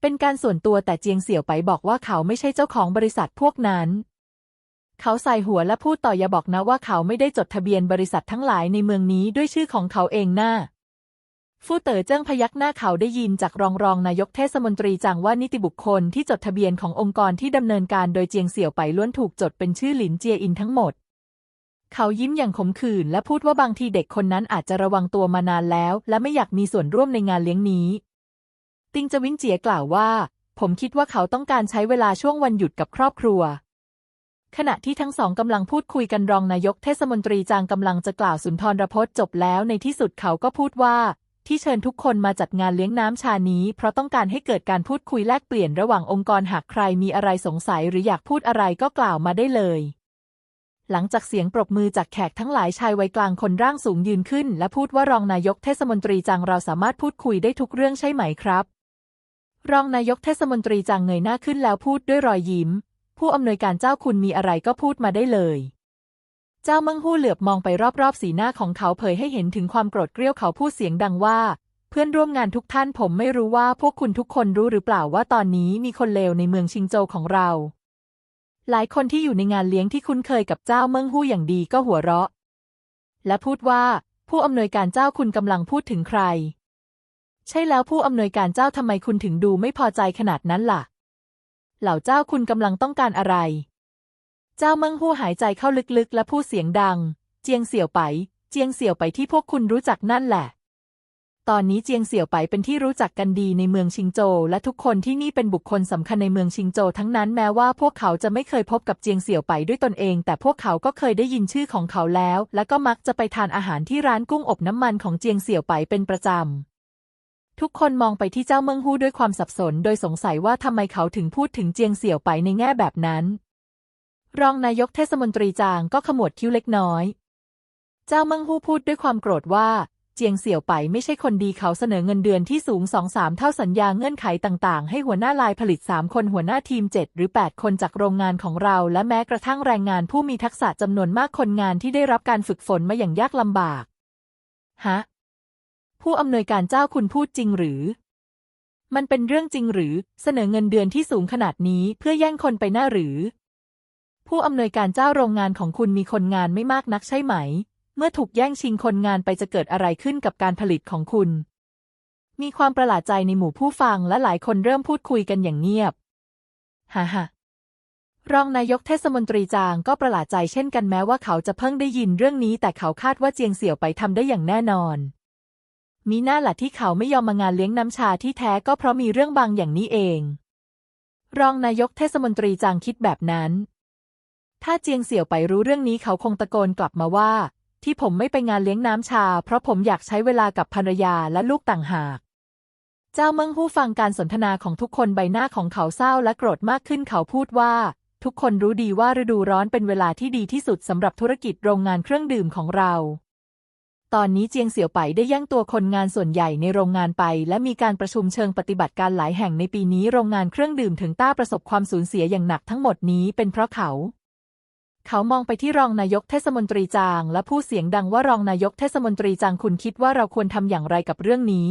เป็นการส่วนตัวแต่เจียงเสี่ยวไปบอกว่าเขาไม่ใช่เจ้าของบริษัทพวกนั้น เขาใส่หัวและพูดต่ออย่าบอกนะว่าเขาไม่ได้จดทะเบียนบริษัททั้งหลายในเมืองนี้ด้วยชื่อของเขาเองหน้าฟู่เต๋อเจิ้งพยักหน้าเขาได้ยินจากรองรองนายกเทศมนตรีจางว่านิติบุคคลที่จดทะเบียนขององค์กรที่ดำเนินการโดยเจียงเสี่ยวไปล้วนถูกจดเป็นชื่อหลินเจียอินทั้งหมด เขายิ้มอย่างขมขื่นและพูดว่าบางทีเด็กคนนั้นอาจจะระวังตัวมานานแล้ว และไม่อยากมีส่วนร่วมในงานเลี้ยงนี้ ติงจวินเจียกล่าวว่า ผมคิดว่าเขาต้องการใช้เวลาช่วงวันหยุดกับครอบครัว ขณะที่ทั้งสองกำลังพูดคุยกันรองนายกเทศมนตรีจางกำลังจะกล่าวสุนทรพจน์จบแล้วในที่สุดเขาก็พูดว่า ที่เชิญทุกคนมาจัดงานเลี้ยงน้ำชานี้ เพราะต้องการให้เกิดการพูดคุยแลกเปลี่ยนระหว่างองค์กรหากใครมีอะไรสงสัยหรืออยากพูดอะไรก็กล่าวมาได้เลยหลังจากเสียงปรบมือจากแขกทั้งหลายชายวัยกลางคนร่างสูงยืนขึ้น และพูดว่ารองนายกเทศมนตรีจางเราสามารถพูดคุยได้ทุกเรื่องใช่ไหมครับ รองนายกเทศมนตรีจางเงยหน้าขึ้นแล้วพูดด้วยรอยยิ้ม ผู้อำนวยการเจ้าคุณมีอะไรก็พูดมาได้เลย เจ้าเมิงฮู้เหลือบมองไปรอบๆ สีหน้าของเขาเผยให้เห็นถึงความโกรธเกรี้ยวเขาพูดเสียงดังว่า เพื่อนร่วมงานทุกท่านผมไม่รู้ว่าพวกคุณทุกคนรู้หรือเปล่าว่าตอนนี้มีคนเลวในเมืองชิงโจวของเรา หลายคนที่อยู่ในงานเลี้ยงที่คุ้นเคยกับเจ้าเมิงฮู้อย่างดีก็หัวเราะ และพูดว่า ผู้อำนวยการเจ้าคุณกำลังพูดถึงใคร ใช่แล้วผู้อำนวยการเจ้าทำไมคุณถึงดูไม่พอใจขนาดนั้นล่ะ เหล่าเจ้าคุณกำลังต้องการอะไร เจ้าเมิงฮู้หายใจเข้าลึกๆ และพูดเสียงดัง เจียงเสี่ยวไป เจียงเสี่ยวไปที่พวกคุณรู้จักนั่นแหละ ตอนนี้เจียงเสี่ยวไปเป็นที่รู้จักกันดีในเมืองชิงโจวและทุกคนที่นี่เป็นบุคคลสำคัญในเมืองชิงโจวทั้งนั้นแม้ว่าพวกเขาจะไม่เคยพบกับเจียงเสี่ยวไปด้วยตนเอง แต่พวกเขาก็เคยได้ยินชื่อของเขาแล้ว และก็มักจะไปทานอาหารที่ร้านกุ้งอบน้ำมันของเจียงเสี่ยวไปเป็นประจำ ทุกคนมองไปที่เจ้าเมิงฮู้ด้วยความสับสน โดยสงสัยว่าทำไมเขาถึงพูดถึงเจียงเสี่ยวไปในแง่แบบนั้น รองนายกเทศมนตรีจางก็ขมวดคิ้วเล็กน้อย เจ้าเมิงฮู้พูดด้วยความโกรธว่า เจียงเสี่ยวไปไม่ใช่คนดีเขาเสนอเงินเดือนที่สูงสองสามเท่าสัญญาเงื่อนไขต่างๆ ให้หัวหน้าลายผลิตสามคนหัวหน้าทีมเจ็ดหรือแปดคนจากโรงงานของเรา และแม้กระทั่งแรงงานผู้มีทักษะจำนวนมากคนงานที่ได้รับการฝึกฝนมาอย่างยากลำบาก ฮะ ผู้อำนวยการเจ้าคุณพูดจริงหรือ มันเป็นเรื่องจริงหรือเสนอเงินเดือนที่สูงขนาดนี้เพื่อแย่งคนไปหน้าหรือ ผู้อำนวยการเจ้าโรงงานของคุณมีคนงานไม่มากนักใช่ไหม เมื่อถูกแย่งชิงคนงานไปจะเกิดอะไรขึ้นกับการผลิตของคุณ มีความประหลาดใจในหมู่ผู้ฟังและหลายคนเริ่มพูดคุยกันอย่างเงียบฮ่าฮ่ารองนายกเทศมนตรีจางก็ประหลาดใจเช่นกันแม้ว่าเขาจะเพิ่งได้ยินเรื่องนี้แต่เขาคาดว่าเจียงเสี่ยวไปทำได้อย่างแน่นอน มีหน้าละที่เขาไม่ยอมมางานเลี้ยงน้ำชาที่แท้ก็เพราะมีเรื่องบางอย่างนี้เอง รองนายกเทศมนตรีจางคิดแบบนั้น ถ้าเจียงเสี่ยวไปรู้เรื่องนี้เขาคงตะโกนกลับมาว่า ที่ผมไม่ไปงานเลี้ยงน้ำชา เพราะผมอยากใช้เวลากับภรรยาและลูกต่างหาก เจ้าเมิงฮู้ฟังการสนทนาของทุกคนใบหน้าของเขาเศร้าและโกรธมากขึ้นเขาพูดว่า ทุกคนรู้ดีว่าฤดูร้อนเป็นเวลาที่ดีที่สุดสำหรับธุรกิจโรงงานเครื่องดื่มของเรา ตอนนี้เจียงเสี่ยวไปได้แย่งตัวคนงานส่วนใหญ่ในโรงงานไป และมีการประชุมเชิงปฏิบัติการหลายแห่งในปีนี้โรงงานเครื่องดื่มถึงต้าประสบความสูญเสียอย่างหนักทั้งหมดนี้เป็นเพราะเขา เขามองไปที่รองนายกเทศมนตรีจาง และพูดเสียงดังว่ารองนายกเทศมนตรีจางคุณคิดว่าเราควรทำอย่างไรกับเรื่องนี้